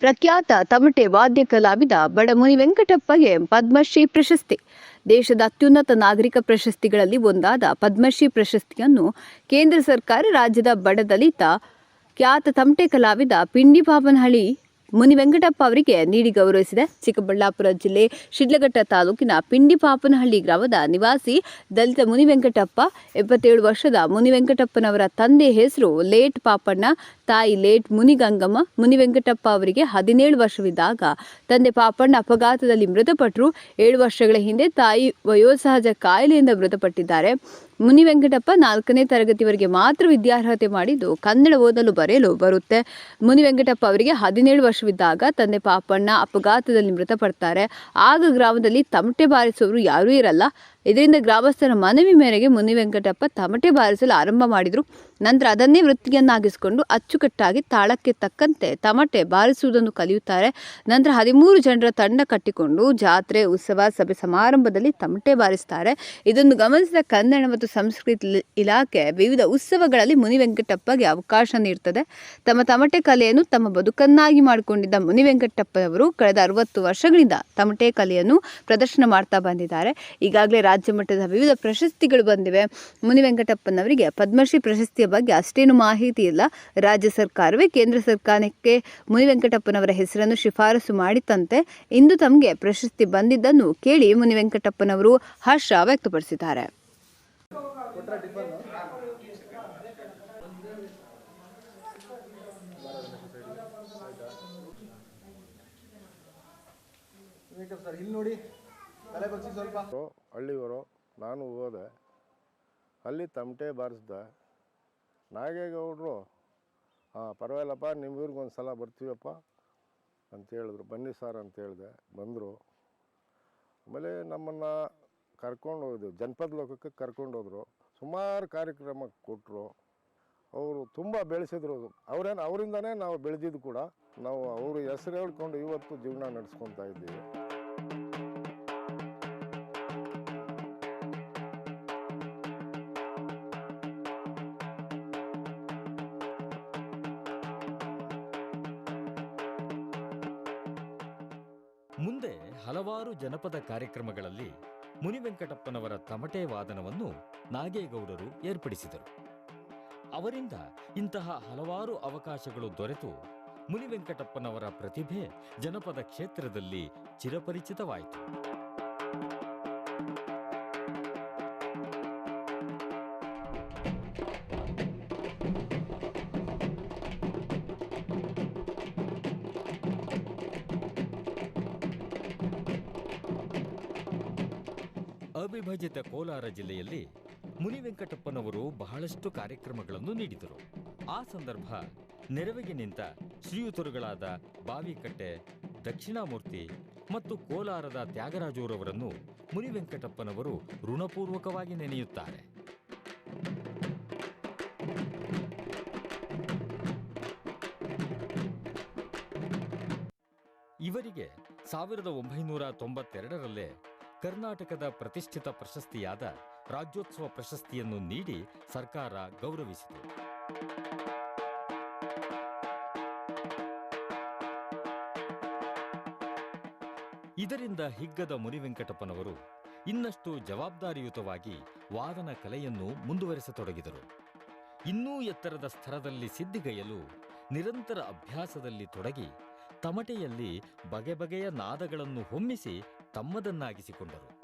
ಪ್ರಖ್ಯಾತ ತಮಟೆ ವಾದ್ಯ ಕಲಾವಿದ ಬಡಮುನಿ ವೆಂಕಟಪ್ಪಗೆ ಪದ್ಮಶ್ರೀ ಪ್ರಶಸ್ತಿ. ದೇಶದ ಅತ್ಯುನ್ನತ ನಾಗರಿಕ ಪ್ರಶಸ್ತಿಗಳಲ್ಲಿ ಒಂದಾದ ಪದ್ಮಶ್ರೀ ಪ್ರಶಸ್ತಿಯನ್ನು ಕೇಂದ್ರ ಸರ್ಕಾರ ರಾಜ್ಯದ ಬಡ ದಲಿತ ಖ್ಯಾತ ತಮಟೆ ಕಲಾವಿದ ಪಿಂಡಿ ಪಾಪನಹಳ್ಳಿ ಮುನಿ ವೆಂಕಟಪ್ಪ ಅವರಿಗೆ ನೀಡಿ ಗೌರವಿಸಿದೆ ಚಿಕ್ಕಬಳ್ಳಾಪುರ ಜಿಲ್ಲೆ ಶಿಡ್ಲಘಟ್ಟ ತಾಲೂಕಿನ ಪಿಂಡಿಪಾಪನಹಳ್ಳಿ ಗ್ರಾಮದ ನಿವಾಸಿ ದಲಿತ ಮುನಿ ವೆಂಕಟಪ್ಪ, ಎಪ್ಪತ್ತೇಳು ವರ್ಷದ ಮುನಿ ವೆಂಕಟಪ್ಪನವರ ತಂದೆ ಹೆಸರು ಲೇಟ್ ಪಾಪಣ್ಣ, ತಾಯಿ ಲೇಟ್ ಮುನಿಗಂಗಮ್ಮ ಮುನಿ ವೆಂಕಟಪ್ಪ ಅವರಿಗೆ ಹದಿನೇಳು ವರ್ಷವಿದ್ದಾಗ ತಂದೆ ಪಾಪಣ್ಣ ಅಪಘಾತದಲ್ಲಿ ಮೃತಪಟ್ಟರು. ಏಳು ವರ್ಷಗಳ ಹಿಂದೆ ತಾಯಿ ವಯೋಸಹಜ ಕಾಯಿಲೆಯಿಂದ ಮೃತಪಟ್ಟಿದ್ದಾರೆ. ಮುನಿ ವೆಂಕಟಪ್ಪ ನಾಲ್ಕನೇ ತರಗತಿವರೆಗೆ ಮಾತ್ರ ವಿದ್ಯಾರ್ಹತೆ ಮಾಡಿದ್ದು ಕನ್ನಡ ಓದಲು ಬರೆಯಲು ಬರುತ್ತೆ. ಮುನಿ ವೆಂಕಟಪ್ಪ ಅವರಿಗೆ ಹದಿನೇಳು ವರ್ಷವಿದ್ದಾಗ ತಂದೆ ಪಾಪಣ್ಣ ಅಪಘಾತದಲ್ಲಿ ಮೃತಪಡ್ತಾರೆ. ಆಗ ಗ್ರಾಮದಲ್ಲಿ ತಮಟೆ ಬಾರಿಸುವವರು ಯಾರೂ ಇರಲ್ಲ. ಇದರಿಂದ ಗ್ರಾಮಸ್ಥರ ಮನವಿ ಮೇರೆಗೆ ಮುನಿ ವೆಂಕಟಪ್ಪ ತಮಟೆ ಬಾರಿಸಲು ಆರಂಭ ಮಾಡಿದರು. ನಂತರ ಅದನ್ನೇ ವೃತ್ತಿಯನ್ನಾಗಿಸಿಕೊಂಡು ಅಚ್ಚುಕಟ್ಟಾಗಿ ತಾಳಕ್ಕೆ ತಕ್ಕಂತೆ ತಮಟೆ ಬಾರಿಸುವುದನ್ನು ಕಲಿಯುತ್ತಾರೆ. ನಂತರ ಹದಿಮೂರು ಜನರ ತಂಡ ಕಟ್ಟಿಕೊಂಡು ಜಾತ್ರೆ, ಉತ್ಸವ, ಸಭೆ ಸಮಾರಂಭದಲ್ಲಿ ತಮಟೆ ಬಾರಿಸ್ತಾರೆ. ಇದನ್ನು ಗಮನಿಸಿದ ಕನ್ನಡ ಮತ್ತು ಸಂಸ್ಕೃತಿ ಇಲ- ಇಲಾಖೆ ವಿವಿಧ ಉತ್ಸವಗಳಲ್ಲಿ ಮುನಿ ವೆಂಕಟಪ್ಪಗೆ ಅವಕಾಶ ನೀಡುತ್ತದೆ ತಮ್ಮ ತಮಟೆ ಕಲೆಯನ್ನು ತಮ್ಮ ಬದುಕನ್ನಾಗಿ ಮಾಡಿಕೊಂಡಿದ್ದ ಮುನಿ ವೆಂಕಟಪ್ಪನವರು ಕಳೆದ ಅರವತ್ತು ವರ್ಷಗಳಿಂದ ತಮಟೆ ಕಲೆಯನ್ನು ಪ್ರದರ್ಶನ ಮಾಡ್ತಾ ಬಂದಿದ್ದಾರೆ. ಈಗಾಗಲೇ ಮಟ್ಟದ ವಿವಿಧ ಪ್ರಶಸ್ತಿಗಳು ಬಂದಿವೆ. ಮುನಿ ವೆಂಕಟಪ್ಪನವರಿಗೆ ಪದ್ಮಶ್ರೀ ಪ್ರಶಸ್ತಿಯ ಬಗ್ಗೆ ಅಷ್ಟೇನು ಮಾಹಿತಿ ಇಲ್ಲ. ರಾಜ್ಯ ಸರ್ಕಾರವೇ ಕೇಂದ್ರ ಸರ್ಕಾರಕ್ಕೆ ಮುನಿ ವೆಂಕಟಪ್ಪನವರ ಹೆಸರನ್ನು ಶಿಫಾರಸು ಮಾಡಿತ್ತಂತೆ. ಇಂದು ತಮಗೆ ಪ್ರಶಸ್ತಿ ಬಂದಿದ್ದನ್ನು ಕೇಳಿ ಮುನಿ ವೆಂಕಟಪ್ಪನವರು ಹರ್ಷ ವ್ಯಕ್ತಪಡಿಸಿದ್ದಾರೆ. ಸರ್ ಇಲ್ಲಿ ನೋಡಿ. ತಲೆ ಬಗ್ಸಿ ಸ್ವಲ್ಪ. ಹಳ್ಳಿಯವರು ನಾನು ಹೋದೆ. ಅಲ್ಲಿ ತಮಟೆ ಬಾರಿಸ್ದ. ನಾಗೇಗೌಡರು, ಹಾಂ, ಪರವಾಗಿಲ್ಲಪ್ಪ ನಿಮ್ಮ ಊರಿಗೆ ಒಂದು ಸಲ ಬರ್ತೀವಪ್ಪ ಅಂತ ಹೇಳಿದ್ರು. ಬನ್ನಿ ಸರ್ ಅಂತ ಹೇಳಿದೆ. ಬಂದರು. ಆಮೇಲೆ ನಮ್ಮನ್ನು ಕರ್ಕೊಂಡು ಹೋಗಿದ್ವಿ. ಜನಪದ ಲೋಕಕ್ಕೆ ಕರ್ಕೊಂಡೋದ್ರು ಸುಮಾರು ಕಾರ್ಯಕ್ರಮ ಕೊಟ್ಟರು ಅವರು ತುಂಬ ಬೆಳೆಸಿದ್ರು ಅವರೇನು, ಅವರಿಂದನೇ ನಾವು ಬೆಳೆದಿದ್ದು ಕೂಡ. ನಾವು ಅವರು ಹೆಸರು ಹೇಳ್ಕೊಂಡು ಇವತ್ತು ಜೀವನ ನಡೆಸ್ಕೊತಾ ಇದ್ದೀವಿ. ಮುಂದೆ ಹಲವಾರು ಜನಪದ ಕಾರ್ಯಕ್ರಮಗಳಲ್ಲಿ ಮುನಿವೆಂಕಟಪ್ಪನವರ ತಮಟೆ ವಾದನವನ್ನು ನಾಗೇಗೌಡರು ಏರ್ಪಡಿಸಿದರು. ಅವರಿಂದ ಇಂತಹ ಹಲವಾರು ಅವಕಾಶಗಳು ದೊರೆತು ಮುನಿವೆಂಕಟಪ್ಪನವರ ಪ್ರತಿಭೆ ಜನಪದ ಕ್ಷೇತ್ರದಲ್ಲಿ ಚಿರಪರಿಚಿತವಾಯಿತು. ಅವಿಭಜಿತ ಕೋಲಾರ ಜಿಲ್ಲೆಯಲ್ಲಿ ಮುನಿವೆಂಕಟಪ್ಪನವರು ಬಹಳಷ್ಟು ಕಾರ್ಯಕ್ರಮಗಳನ್ನು ನೀಡಿದರು. ಆ ಸಂದರ್ಭ ನೆರವಿಗೆ ನಿಂತ ಶ್ರೀಯುತರುಗಳಾದ ಬಾವಿಕಟ್ಟೆ, ದಕ್ಷಿಣಾಮೂರ್ತಿ ಮತ್ತು ಕೋಲಾರದ ತ್ಯಾಗರಾಜೂರವರನ್ನು ಮುನಿವೆಂಕಟಪ್ಪನವರು ಋಣಪೂರ್ವಕವಾಗಿ ನೆನೆಯುತ್ತಾರೆ. ಇವರಿಗೆ ಸಾವಿರದ ಒಂಬೈನೂರ ತೊಂಬತ್ತೆರಡರಲ್ಲೇ ಕರ್ನಾಟಕದ ಪ್ರತಿಷ್ಠಿತ ಪ್ರಶಸ್ತಿಯಾದ ರಾಜ್ಯೋತ್ಸವ ಪ್ರಶಸ್ತಿಯನ್ನು ನೀಡಿ ಸರ್ಕಾರ ಗೌರವಿಸಿತು. ಇದರಿಂದ ಹಿಗ್ಗದ ಮುನಿವೆಂಕಟಪ್ಪನವರು ಇನ್ನಷ್ಟು ಜವಾಬ್ದಾರಿಯುತವಾಗಿ ವಾದನ ಕಲೆಯನ್ನು ಮುಂದುವರೆಸತೊಡಗಿದರು. ಇನ್ನೂ ಎತ್ತರದ ಸ್ತರದಲ್ಲಿ ಸಿದ್ಧಿಗೈಯಲು ನಿರಂತರ ಅಭ್ಯಾಸದಲ್ಲಿ ತೊಡಗಿ ತಮಟೆಯಲ್ಲಿ ಬಗೆ ಬಗೆಯ ನಾದಗಳನ್ನು ಹೊಮ್ಮಿಸಿ ತಮ್ಮದನ್ನಾಗಿಸಿಕೊಂಡರು.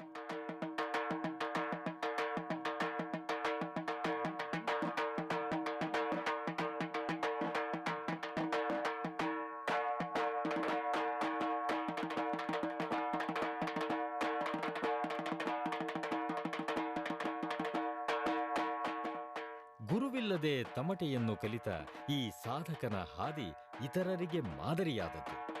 ಗುರುವಿಲ್ಲದೆ ತಮಟೆಯನ್ನು ಕಲಿತ ಈ ಸಾಧಕನ ಹಾದಿ ಇತರರಿಗೆ ಮಾದರಿಯಾದದ್ದು.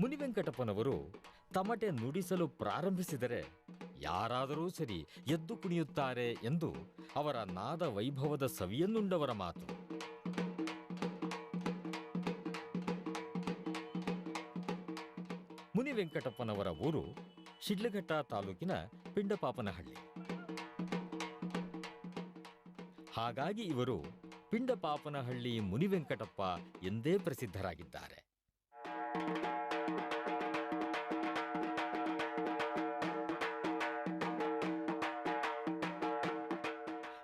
ಮುನಿವೆಂಕಟಪ್ಪನವರು ತಮಟೆ ನುಡಿಸಲು ಪ್ರಾರಂಭಿಸಿದರೆ ಯಾರಾದರೂ ಸರಿ ಎದ್ದು ಕುಣಿಯುತ್ತಾರೆ ಎಂದು ಅವರ ನಾದ ವೈಭವದ ಸವಿಯನ್ನುಂಡವರ ಮಾತು. ಮುನಿವೆಂಕಟಪ್ಪನವರ ಊರು ಶಿಡ್ಲಘಟ್ಟ ತಾಲೂಕಿನ ಪಿಂಡಪಾಪನಹಳ್ಳಿ. ಹಾಗಾಗಿ ಇವರು ಪಿಂಡಪಾಪನಹಳ್ಳಿ ಮುನಿವೆಂಕಟಪ್ಪ ಎಂದೇ ಪ್ರಸಿದ್ಧರಾಗಿದ್ದಾರೆ.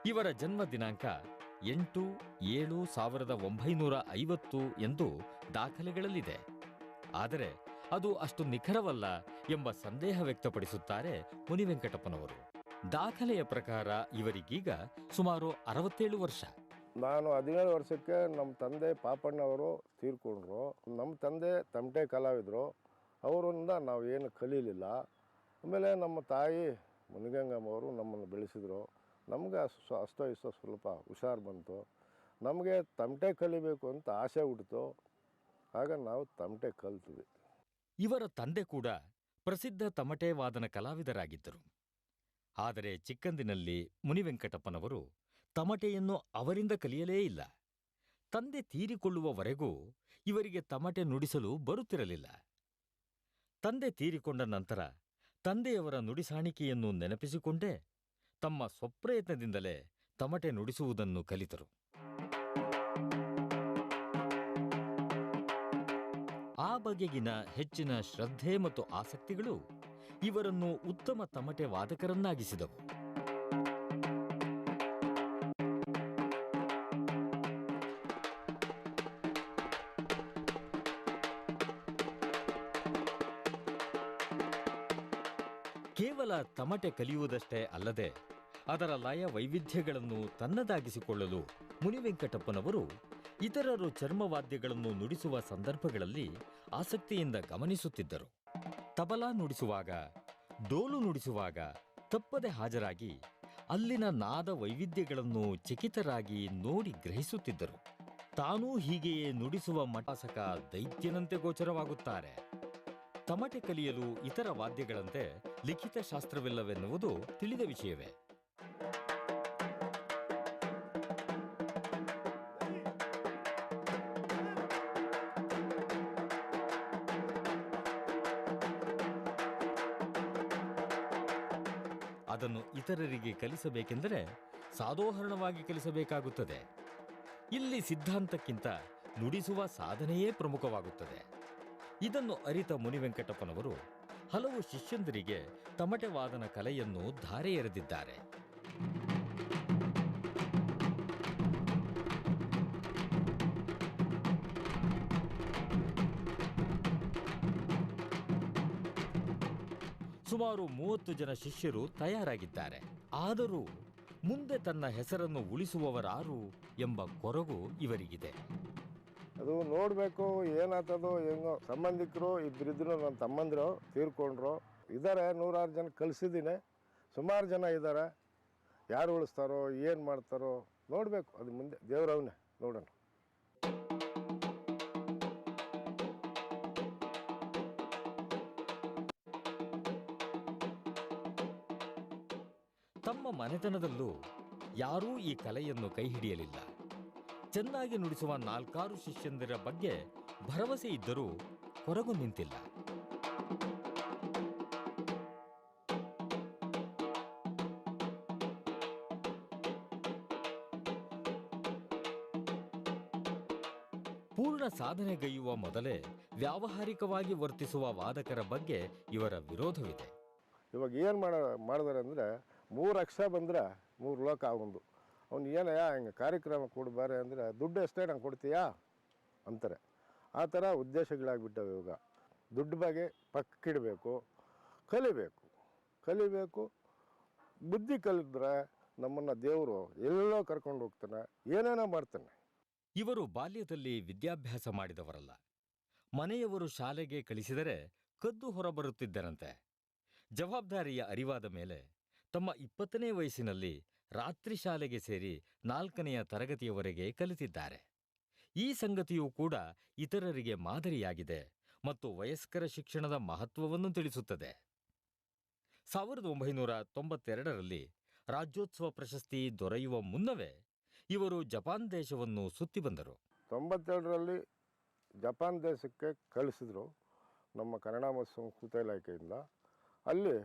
ಇವರ ಜನ್ಮ ದಿನಾಂಕ ಎಂಟು ಏಳು ಸಾವಿರದ ಒಂಬೈನೂರ ಐವತ್ತು ಎಂದು ದಾಖಲೆಗಳಲ್ಲಿದೆ. ಆದರೆ ಅದು ಅಷ್ಟು ನಿಖರವಲ್ಲ ಎಂಬ ಸಂದೇಹ ವ್ಯಕ್ತಪಡಿಸುತ್ತಾರೆ ಮುನಿವೆಂಕಟಪ್ಪನವರು. ದಾಖಲೆಯ ಪ್ರಕಾರ ಇವರಿಗೀಗ ಸುಮಾರು ಅರವತ್ತೇಳು ವರ್ಷ. ನಾನು ಹದಿನೇಳು ವರ್ಷಕ್ಕೆ ನಮ್ಮ ತಂದೆ ಪಾಪಣ್ಣವರು ತೀರ್ಕೊಂಡ್ರು. ನಮ್ಮ ತಂದೆ ತಮಟೆ ಕಲಾವಿದರು. ಅವರಿಂದ ನಾವು ಏನು ಕಲೀಲಿಲ್ಲ. ಆಮೇಲೆ ನಮ್ಮ ತಾಯಿ ಮುನಿಗಂಗಮ್ಮ ಅವರು ನಮ್ಮನ್ನು ಬೆಳೆಸಿದರು. ನಮಗೆ ಸ್ವ ಇಷ್ಟೋ ಸ್ವಲ್ಪ ಹುಷಾರು ಬಂತು. ನಮಗೆ ತಮಟೆ ಕಲಿಬೇಕು ಅಂತ ಆಸೆ ಹುಟ್ಟಿತು ಆಗ ನಾವು ತಮಟೆ ಕಲ್ತ್ವಿ. ಇವರ ತಂದೆ ಕೂಡ ಪ್ರಸಿದ್ಧ ತಮಟೆ ವಾದನ ಕಲಾವಿದರಾಗಿದ್ದರು. ಆದರೆ ಚಿಕ್ಕಂದಿನಲ್ಲಿ ಮುನಿವೆಂಕಟಪ್ಪನವರು ತಮಟೆಯನ್ನು ಅವರಿಂದ ಕಲಿಯಲೇ ಇಲ್ಲ. ತಂದೆ ತೀರಿಕೊಳ್ಳುವವರೆಗೂ ಇವರಿಗೆ ತಮಟೆ ನುಡಿಸಲು ಬರುತ್ತಿರಲಿಲ್ಲ. ತಂದೆ ತೀರಿಕೊಂಡ ನಂತರ ತಂದೆಯವರ ನುಡಿಸಾಣಿಕೆಯನ್ನು ನೆನಪಿಸಿಕೊಂಡೇ ತಮ್ಮ ಸ್ವಪ್ರಯತ್ನದಿಂದಲೇ ತಮಟೆ ನುಡಿಸುವುದನ್ನು ಕಲಿತರು. ಆ ಬಗೆಗಿನ ಹೆಚ್ಚಿನ ಶ್ರದ್ಧೆ ಮತ್ತು ಆಸಕ್ತಿಗಳು ಇವರನ್ನು ಉತ್ತಮ ತಮಟೆ ವಾದಕರನ್ನಾಗಿಸಿದವು. ಕೇವಲ ತಮಟೆ ಕಲಿಯುವುದಷ್ಟೇ ಅಲ್ಲದೆ ಅದರ ಲಯ ವೈವಿಧ್ಯಗಳನ್ನು ತನ್ನದಾಗಿಸಿಕೊಳ್ಳಲು ಮುನಿವೆಂಕಟಪ್ಪನವರು ಇತರರು ಚರ್ಮವಾದ್ಯಗಳನ್ನು ನುಡಿಸುವ ಸಂದರ್ಭಗಳಲ್ಲಿ ಆಸಕ್ತಿಯಿಂದ ಗಮನಿಸುತ್ತಿದ್ದರು. ತಬಲಾ ನುಡಿಸುವಾಗ, ಡೋಲು ನುಡಿಸುವಾಗ ತಪ್ಪದೆ ಹಾಜರಾಗಿ ಅಲ್ಲಿನ ನಾದ ವೈವಿಧ್ಯಗಳನ್ನು ಚಕಿತರಾಗಿ ನೋಡಿ ಗ್ರಹಿಸುತ್ತಿದ್ದರು. ತಾನೂ ಹೀಗೆಯೇ ನುಡಿಸುವ ಮಟಾಸಕ ದೈತ್ಯನಂತೆ ಗೋಚರವಾಗುತ್ತಾರೆ. ತಮಟೆ ಕಲಿಯಲು ಇತರ ವಾದ್ಯಗಳಂತೆ ಲಿಖಿತ ಶಾಸ್ತ್ರವಿಲ್ಲವೆನ್ನುವುದು ತಿಳಿದ ವಿಷಯವೇ. ಅದನ್ನು ಇತರರಿಗೆ ಕಲಿಸಬೇಕೆಂದರೆ ಸಾಧೋಹರಣವಾಗಿ ಕಲಿಸಬೇಕಾಗುತ್ತದೆ. ಇಲ್ಲಿ ಸಿದ್ಧಾಂತಕ್ಕಿಂತ ನುಡಿಸುವ ಸಾಧನೆಯೇ ಪ್ರಮುಖವಾಗುತ್ತದೆ. ಇದನ್ನು ಅರಿತ ಮುನಿವೆಂಕಟಪ್ಪನವರು ಹಲವು ಶಿಷ್ಯಂದರಿಗೆ ತಮಟೆ ವಾದನ ಕಲೆಯನ್ನು ಧಾರೆ ಎರೆದಿದ್ದಾರೆ. ಸುಮಾರು ಮೂವತ್ತು ಜನ ಶಿಷ್ಯರು ತಯಾರಾಗಿದ್ದಾರೆ. ಆದರೂ ಮುಂದೆ ತನ್ನ ಹೆಸರನ್ನು ಉಳಿಸುವವರಾರು ಎಂಬ ಕೊರಗು ಇವರಿಗಿದೆ. ಅದು ನೋಡಬೇಕು, ಏನಾಗ್ತದೋ ಹೆಂಗೋ. ಸಂಬಂಧಿಕರು ಇಬ್ಬರಿದ್ರು ನನ್ನ ತಮ್ಮಂದಿರು, ತೀರ್ಕೊಂಡ್ರು. ಇದ್ದಾರೆ ನೂರಾರು ಜನ ಕಲಿಸಿದ್ದೀನಿ ಸುಮಾರು ಜನ ಇದ್ದಾರೆ ಯಾರು ಉಳಿಸ್ತಾರೋ, ಏನು ಮಾಡ್ತಾರೋ, ನೋಡಬೇಕು. ಅದು ಮುಂದೆ ದೇವ್ರವನೇ ನೋಡೋಣ. ತಮ್ಮ ಮನೆತನದಲ್ಲೂ ಯಾರೂ ಈ ಕಲೆಯನ್ನು ಕೈಹಿಡಿಯಲಿಲ್ಲ. ಚೆನ್ನಾಗಿ ನುಡಿಸುವ ನಾಲ್ಕಾರು ಶಿಷ್ಯಂದಿರ ಬಗ್ಗೆ ಭರವಸೆ ಇದ್ದರೂ ಹೊರಗು ನಿಂತಿಲ್ಲ. ಪೂರ್ಣ ಸಾಧನೆಗೈಯುವ ಮೊದಲೇ ವ್ಯಾವಹಾರಿಕವಾಗಿ ವರ್ತಿಸುವ ವಾದಕರ ಬಗ್ಗೆ ಇವರ ವಿರೋಧವಿದೆ. ಇವಾಗ ಏನು ಮಾಡ, ಮಾಡಿದಾರೆ ಅಂದರೆ ಮೂರು ಅಕ್ಷ ಬಂದ್ರೆ ಮೂರು ಲೋಕ ಆಗೊಂದು ಅವ್ನು ಏನಯ್ಯ ಹಿಂಗೆ ಕಾರ್ಯಕ್ರಮ ಕೊಡ್ಬಾರೆ ಅಂದರೆ, ದುಡ್ಡು ಎಷ್ಟೇ ನಂಗೆ ಕೊಡ್ತೀಯಾ? ಅಂತಾರೆ. ಆ ಥರ ಉದ್ದೇಶಗಳಾಗ್ಬಿಟ್ಟವೆ ಇವಾಗ. ದುಡ್ಡು ಬಗ್ಗೆ ಪಕ್ಕಿಡಬೇಕು ಕಲಿಬೇಕು. ಕಲಿಬೇಕು, ಬುದ್ಧಿ ಕಲಿದ್ರೆ ನಮ್ಮನ್ನು ದೇವರು ಎಲ್ಲೋ ಕರ್ಕೊಂಡು ಹೋಗ್ತಾನೆ, ಏನೇನೋ ಮಾಡ್ತಾನೆ. ಇವರು ಬಾಲ್ಯದಲ್ಲಿ ವಿದ್ಯಾಭ್ಯಾಸ ಮಾಡಿದವರಲ್ಲ. ಮನೆಯವರು ಶಾಲೆಗೆ ಕಳಿಸಿದರೆ ಕದ್ದು ಹೊರಬರುತ್ತಿದ್ದರಂತೆ. ಜವಾಬ್ದಾರಿಯ ಅರಿವಾದ ಮೇಲೆ ತಮ್ಮ ಇಪ್ಪತ್ತನೇ ವಯಸ್ಸಿನಲ್ಲಿ ರಾತ್ರಿ ಶಾಲೆಗೆ ಸೇರಿ ನಾಲ್ಕನೆಯ ತರಗತಿಯವರೆಗೆ ಕಲಿತಿದ್ದಾರೆ. ಈ ಸಂಗತಿಯೂ ಕೂಡ ಇತರರಿಗೆ ಮಾದರಿಯಾಗಿದೆ ಮತ್ತು ವಯಸ್ಕರ ಶಿಕ್ಷಣದ ಮಹತ್ವವನ್ನು ತಿಳಿಸುತ್ತದೆ. ಸಾವಿರದ ಒಂಬೈನೂರ ತೊಂಬತ್ತೆರಡರಲ್ಲಿ ರಾಜ್ಯೋತ್ಸವ ಪ್ರಶಸ್ತಿ ದೊರೆಯುವ ಮುನ್ನವೇ ಇವರು ಜಪಾನ್ ದೇಶವನ್ನು ಸುತ್ತಿ ಬಂದರು. ತೊಂಬತ್ತೆರಡರಲ್ಲಿ ಜಪಾನ್ ದೇಶಕ್ಕೆ ಕಳಿಸಿದ್ರು ನಮ್ಮ ಕನ್ನಡ ಮತ್ತು ಸಂಸ್ಕೃತ ಇಲಾಖೆಯಿಂದ. ಅಲ್ಲಿ